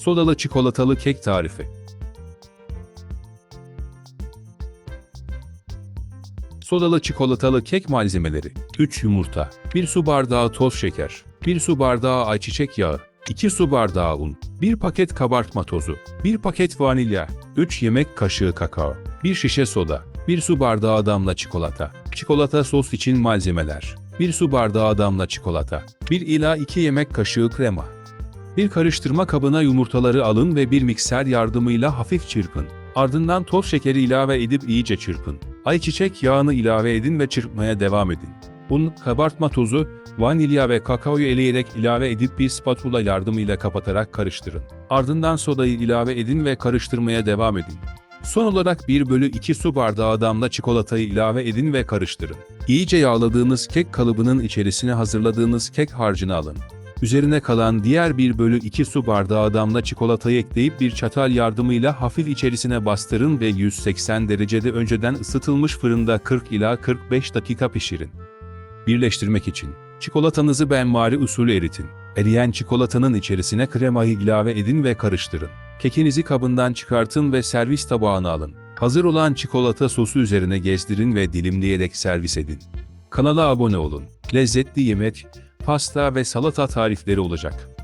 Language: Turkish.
Sodalı çikolatalı kek tarifi. Sodalı çikolatalı kek malzemeleri. 3 yumurta, 1 su bardağı toz şeker, 1 su bardağı ayçiçek yağı, 2 su bardağı un, 1 paket kabartma tozu, 1 paket vanilya, 3 yemek kaşığı kakao, 1 şişe soda, 1 su bardağı damla çikolata. Çikolata sos için malzemeler. 1 su bardağı damla çikolata, 1 ila 2 yemek kaşığı krema. Bir karıştırma kabına yumurtaları alın ve bir mikser yardımıyla hafif çırpın. Ardından toz şekeri ilave edip iyice çırpın. Ayçiçek yağını ilave edin ve çırpmaya devam edin. Un, kabartma tozu, vanilya ve kakaoyu eleyerek ilave edip bir spatula yardımıyla kapatarak karıştırın. Ardından sodayı ilave edin ve karıştırmaya devam edin. Son olarak 1 bölü 2 su bardağı damla çikolatayı ilave edin ve karıştırın. İyice yağladığınız kek kalıbının içerisine hazırladığınız kek harcını alın. Üzerine kalan diğer 1 bölü 2 su bardağı damla çikolatayı ekleyip bir çatal yardımıyla hafif içerisine bastırın ve 180 derecede önceden ısıtılmış fırında 40 ila 45 dakika pişirin. Birleştirmek için çikolatanızı benmari usulü eritin. Eriyen çikolatanın içerisine kremayı ilave edin ve karıştırın. Kekinizi kabından çıkartın ve servis tabağına alın. Hazır olan çikolata sosu üzerine gezdirin ve dilimleyerek servis edin. Kanala abone olun. Lezzetli yemek, pasta ve salata tarifleri olacak.